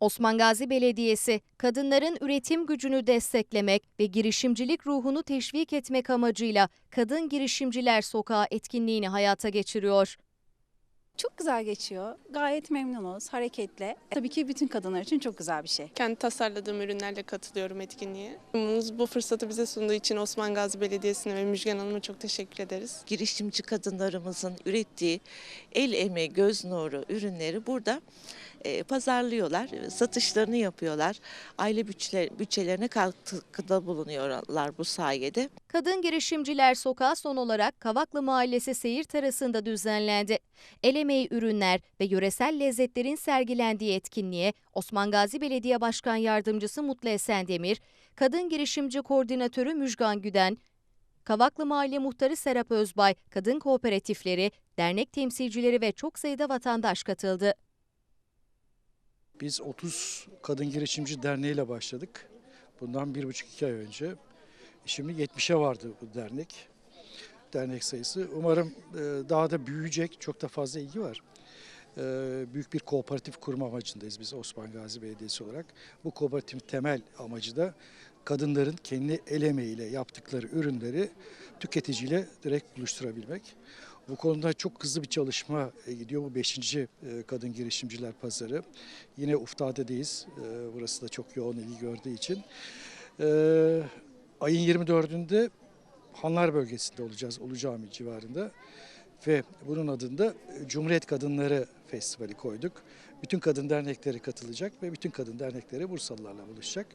Osman Gazi Belediyesi, kadınların üretim gücünü desteklemek ve girişimcilik ruhunu teşvik etmek amacıyla Kadın Girişimciler Sokağı etkinliğini hayata geçiriyor. Çok güzel geçiyor. Gayet memnunuz, hareketli. Tabii ki bütün kadınlar için çok güzel bir şey. Kendi tasarladığım ürünlerle katılıyorum etkinliğe. Bu fırsatı bize sunduğu için Osman Gazi Belediyesi'ne ve Müjgan Hanım'a çok teşekkür ederiz. girişimci kadınlarımızın ürettiği el emeği, göz nuru ürünleri burada e, pazarlıyorlar, satışlarını yapıyorlar. Aile bütçeler, bütçelerine katkıda bulunuyorlar bu sayede. Kadın Girişimciler Sokağı son olarak Kavaklı Mahallesi seyir terasında düzenlendi. El emeği ürünler ve yöresel lezzetlerin sergilendiği etkinliğe Osman Gazi Belediye Başkan Yardımcısı Mutlu Esendemir, Kadın Girişimci Koordinatörü Müjgan Güden, Kavaklı Mahalle Muhtarı Serap Özbay, kadın kooperatifleri, dernek temsilcileri ve çok sayıda vatandaş katıldı. Biz 30 Kadın Girişimci Derneği ile başladık. Bundan bir buçuk iki ay önce. Şimdi 70'e vardı bu dernek. Dernek sayısı. Umarım e, daha da büyüyecek. Çok da fazla ilgi var. E, Büyük bir kooperatif kurma amacındayız biz Osman Gazi Belediyesi olarak. Bu kooperatifin temel amacı da kadınların kendi el emeğiyle yaptıkları ürünleri tüketiciyle direkt buluşturabilmek. Bu konuda çok hızlı bir çalışma e, gidiyor. Bu 5. Kadın Girişimciler Pazarı. Yine Uftade'deyiz. E, Burası da çok yoğun ilgi gördüğü için. E, Ayın 24'ünde Hanlar bölgesinde olacağız, Ulu Cami civarında. Ve bunun adında Cumhuriyet Kadınları Festivali koyduk. Bütün kadın dernekleri katılacak ve bütün kadın dernekleri Bursalılarla buluşacak.